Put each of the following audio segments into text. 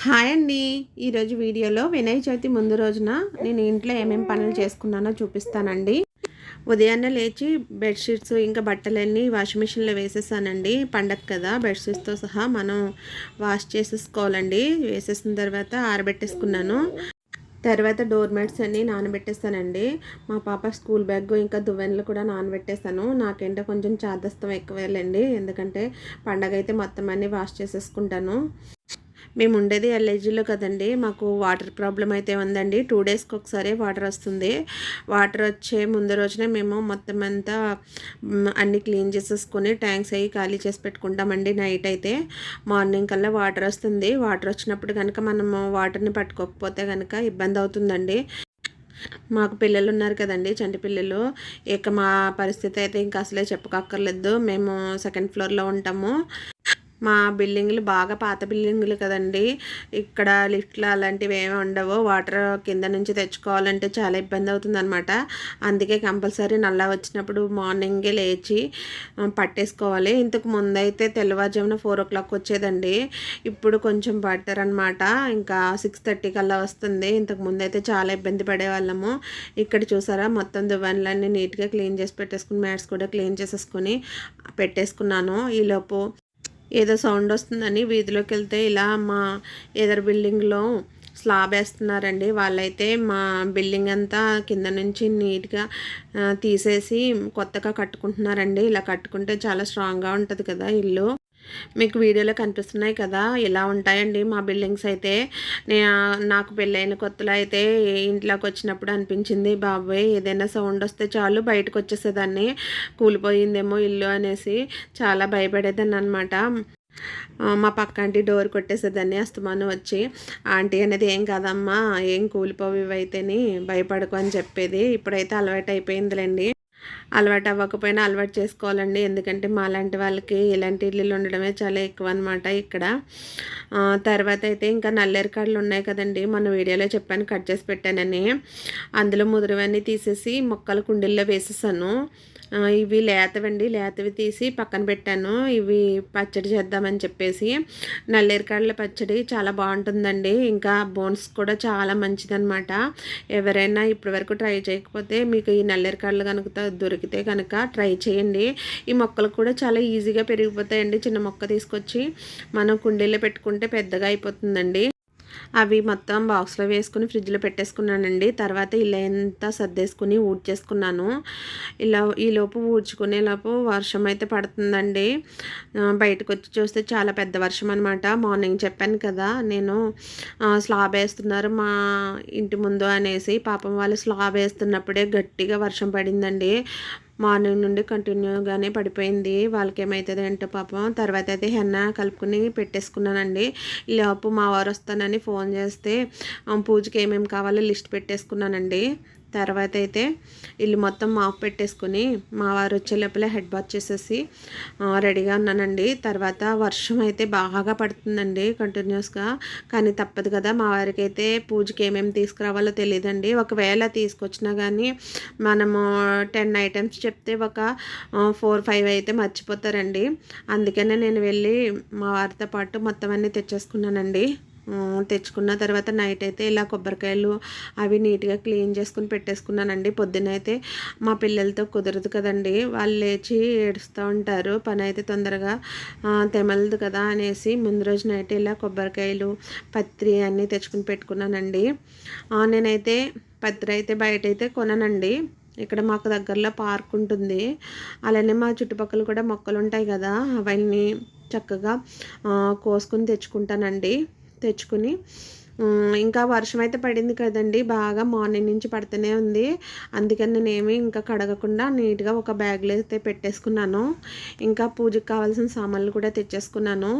Hi అండి. ఈరోజు వీడియోలో వినాయక చవితి ముందు రోజున నేను ఇంట్లో ఏమేమి పనులు చేసుకున్నానో చూపిస్తానండి. ఉదయాన్నే లేచి బెడ్షీట్స్ ఇంకా బట్టలన్నీ వాషింగ్ మిషన్లో వేసేసానండి. పండగ కదా బెడ్షీట్స్తో సహా మనం వాష్ చేసేసుకోవాలండి. వేసేసిన తర్వాత ఆరబెట్టేసుకున్నాను. తర్వాత డోర్ మ్యాట్స్ అన్నీ నానబెట్టేస్తానండి మా పాప స్కూల్ బ్యాగ్ ఇంకా దువ్వెనలు కూడా నానబెట్టేస్తాను నాకేంటో కొంచెం చాదస్తం ఎక్కువేలండి. ఎందుకంటే పండగ అయితే మొత్తం అన్నీ వాష్ చేసేసుకుంటాను. మేము ఉండేది ఎల్ఐజీలో కదండి. మాకు వాటర్ ప్రాబ్లం అయితే ఉందండి. టూ డేస్కి ఒకసారి వాటర్ వస్తుంది. వాటర్ వచ్చే ముందు రోజునే మేము మొత్తం అంతా అన్ని క్లీన్ చేసేసుకొని ట్యాంక్స్ అవి ఖాళీ చేసి పెట్టుకుంటామండి నైట్ అయితే. మార్నింగ్ కల్లా వాటర్ వస్తుంది. వాటర్ వచ్చినప్పుడు కనుక మనము వాటర్ని పట్టుకోకపోతే కనుక ఇబ్బంది అవుతుందండి. మాకు పిల్లలు ఉన్నారు కదండి చంటి పిల్లలు. ఇక మా పరిస్థితి అయితే ఇంకా అసలే చెప్పుకోక్కర్లేదు. మేము సెకండ్ ఫ్లోర్లో ఉంటాము. మా బిల్డింగ్లు బాగా పాత బిల్డింగ్లు కదండి. ఇక్కడ లిఫ్ట్లు అలాంటివి ఏమి ఉండవు. వాటర్ కింద నుంచి తెచ్చుకోవాలంటే చాలా ఇబ్బంది అవుతుంది అనమాట అందుకే కంపల్సరీ నల్లా వచ్చినప్పుడు మార్నింగే లేచి పట్టేసుకోవాలి. ఇంతకు ముందైతే తెల్లవారుజామున ఫోర్ ఓ క్లాక్ వచ్చేదండి. ఇప్పుడు కొంచెం బట్టర్ అనమాట ఇంకా సిక్స్ థర్టీ కల్లా వస్తుంది. ఇంతకు ముందైతే చాలా ఇబ్బంది పడేవాళ్ళము. ఇక్కడ చూసారా మొత్తం దువ్వెనలన్నీ నీట్గా క్లీన్ చేసి పెట్టేసుకుని మ్యాట్స్ కూడా క్లీన్ చేసేసుకొని పెట్టేసుకున్నాను. ఈలోపు ఏదో సౌండ్ వస్తుందని వీధిలోకి వెళ్తే ఇలా మా ఎదర్ బిల్డింగ్లో స్లాబ్ వేస్తున్నారండి. వాళ్ళైతే మా బిల్డింగ్ అంతా కింద నుంచి నీట్గా తీసేసి కొత్తగా కట్టుకుంటున్నారండి. ఇలా కట్టుకుంటే చాలా స్ట్రాంగ్గా ఉంటుంది కదా ఇల్లు. మీకు వీడియోలో కనిపిస్తున్నాయి కదా ఇలా ఉంటాయండి మా బిల్డింగ్స్ అయితే? నాకు పెళ్ళైన కొత్తలో అయితే ఇంట్లోకి వచ్చినప్పుడు అనిపించింది బాబాయ్ ఏదైనా సౌండ్ వస్తే చాలు బయటకు వచ్చేసేదాన్ని కూలిపోయిందేమో ఇల్లు అనేసి చాలా భయపడేదాన్ని అనమాట మా పక్క ఆంటీ డోర్ కొట్టేసేదాన్ని అస్తమానం వచ్చి ఆంటీ అనేది ఏం కాదమ్మా ఏం కూలిపోవి అయితేని భయపడకు అని చెప్పేది. ఇప్పుడైతే అలవాటు అయిపోయిందిలేండి అలవాటు అవ్వకపోయినా అలవాటు చేసుకోవాలండి. ఎందుకంటే మా లాంటి వాళ్ళకి ఇలాంటి ఇల్లులు ఉండడమే చాలా ఎక్కువ అనమాట ఇక్కడ. తర్వాత అయితే ఇంకా నల్లేరు కాడలు ఉన్నాయి కదండి. మన వీడియోలో చెప్పాను కట్ చేసి పెట్టానని. అందులో ముదురువన్నీ తీసేసి మొక్కలు కుండీల్లో వేసేసాను. ఇవి లేతవండి. లేతవి తీసి పక్కన పెట్టాను. ఇవి పచ్చడి చేద్దామని చెప్పేసి. నల్లేరికాడల పచ్చడి చాలా బాగుంటుందండి. ఇంకా బోన్స్ కూడా చాలా మంచిదనమాట ఎవరైనా ఇప్పటివరకు ట్రై చేయకపోతే మీకు ఈ నల్లేరికాడలు కనుక దొరికితే కనుక ట్రై చేయండి. ఈ మొక్కలు కూడా చాలా ఈజీగా పెరిగిపోతాయండి. చిన్న మొక్క తీసుకొచ్చి మనం కుండీలో పెట్టుకుంటే పెద్దగా అయిపోతుందండి. అవి మొత్తం బాక్స్లో వేసుకుని ఫ్రిడ్జ్లో పెట్టేసుకున్నానండి. తర్వాత ఇలా ఎంత సర్దేసుకుని ఊడ్చేసుకున్నాను. ఇలా ఈలోపు ఊడ్చుకునే లోపు వర్షం అయితే పడుతుందండి. బయటకు వచ్చి చూస్తే చాలా పెద్ద వర్షం అనమాట మార్నింగ్ చెప్పాను కదా నేను స్లాబ్ వేస్తున్నారు మా ఇంటి ముందు అనేసి. పాపం వాళ్ళు స్లాబ్ వేస్తున్నప్పుడే గట్టిగా వర్షం పడిందండి. మార్నింగ్ నుండి కంటిన్యూగానే పడిపోయింది. వాళ్ళకి ఏమవుతుంది అంటే పాపం తర్వాత అయితే హెన్న కలుపుకుని పెట్టేసుకున్నానండి. లోపు మా వారు వస్తానని ఫోన్ చేస్తే పూజకి ఏమేమి కావాలో లిస్ట్ పెట్టేసుకున్నానండి. తర్వాత అయితే ఇల్లు మొత్తం మాఫ్ పెట్టేసుకుని మా వారు వచ్చే లోపల హెడ్ బాత్ చేసేసి రెడీగా ఉన్నానండి. తర్వాత వర్షం అయితే బాగా పడుతుందండి కంటిన్యూస్గా. కానీ తప్పదు కదా మా వారికి అయితే పూజకి ఏమేమి తీసుకురావాలో తెలియదండి ఒకవేళ తీసుకొచ్చినా కానీ మనము టెన్ ఐటమ్స్ చెప్తే ఒక ఫోర్ ఫైవ్ అయితే మర్చిపోతారండి. అందుకనే నేను వెళ్ళి మా వారితో పాటు మొత్తం అన్నీ తెచ్చేసుకున్నానండి. తెచ్చుకున్న తర్వాత నైట్ అయితే ఇలా కొబ్బరికాయలు అవి నీట్గా క్లీన్ చేసుకుని పెట్టేసుకున్నానండి. అయితే మా పిల్లలతో కుదరదు కదండి. వాళ్ళు లేచి ఏడుస్తూ ఉంటారు. పని అయితే తొందరగా తెమలదు కదా అనేసి ముందు రోజు నైట్ ఇలా కొబ్బరికాయలు పత్రి అన్నీ తెచ్చుకుని పెట్టుకున్నానండి. నేనైతే పత్రి అయితే బయట అయితే కొననండి. ఇక్కడ మాకు దగ్గరలో పార్క్ ఉంటుంది. అలానే మా చుట్టుపక్కల కూడా మొక్కలు ఉంటాయి కదా. అవన్నీ చక్కగా కోసుకుని తెచ్చుకుంటానండి. తెచ్చుకుని ఇంకా వర్షం అయితే పడింది కదండి బాగా మార్నింగ్ నుంచి పడుతూనే ఉంది. అందుకని నేనేమి ఇంకా కడగకుండా నీట్గా ఒక బ్యాగ్లో అయితే పెట్టేసుకున్నాను. ఇంకా పూజకు కావాల్సిన సామాన్లు కూడా తెచ్చేసుకున్నాను.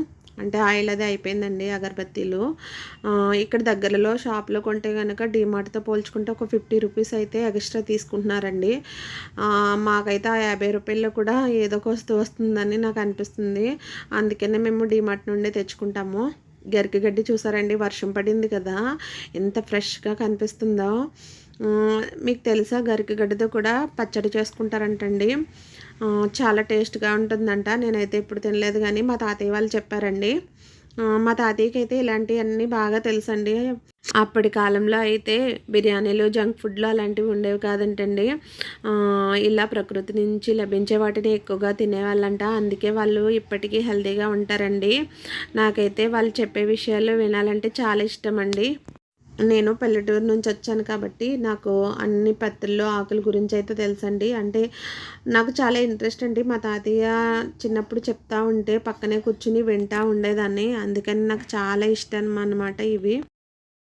అంటే ఆయిల్ అది అయిపోయిందండి అగరబత్తీలు. ఇక్కడ దగ్గరలో షాప్లో కొంటే కనుక డిమార్ట్తో పోల్చుకుంటే ఒక ఫిఫ్టీ రూపీస్ అయితే ఎక్స్ట్రా తీసుకుంటున్నారండి. మాకైతే ఆ యాభై రూపాయల్లో కూడా ఏదో ఒక వస్తువు వస్తుందని నాకు అనిపిస్తుంది. అందుకనే మేము డిమార్ట్ నుండే తెచ్చుకుంటాము. గరికగడ్డి చూసారండి? వర్షం పడింది కదా. ఎంత ఫ్రెష్గా కనిపిస్తుందో. మీకు తెలుసా గరికగడ్డతో కూడా పచ్చడి చేసుకుంటారంటండి. చాలా టేస్ట్గా ఉంటుందంట. నేనైతే ఇప్పుడు తినలేదు కానీ మా తాతయ్య వాళ్ళు చెప్పారండి. మా తాతయ్యకి అయితే ఇలాంటివన్నీ బాగా తెలుసండి. అప్పటి కాలంలో అయితే బిర్యానీలు జంక్ ఫుడ్లు అలాంటివి ఉండేవి కాదంటండి. ఇలా ప్రకృతి నుంచి లభించే వాటిని ఎక్కువగా తినేవాళ్ళంట. అందుకే వాళ్ళు ఇప్పటికీ హెల్తీగా ఉంటారండి. నాకైతే వాళ్ళు చెప్పే విషయాలు వినాలంటే చాలా ఇష్టం అండి నేను పల్లెటూరు నుంచి వచ్చాను కాబట్టి నాకు అన్ని పత్రుల్లో ఆకుల గురించి అయితే తెలుసండి. అంటే నాకు చాలా ఇంట్రెస్ట్ అండి. మా తాతయ్య చిన్నప్పుడు చెప్తా ఉంటే పక్కనే కూర్చుని వింటా ఉండేదాన్ని. అందుకని నాకు చాలా ఇష్టం అన్నమాట ఇవి.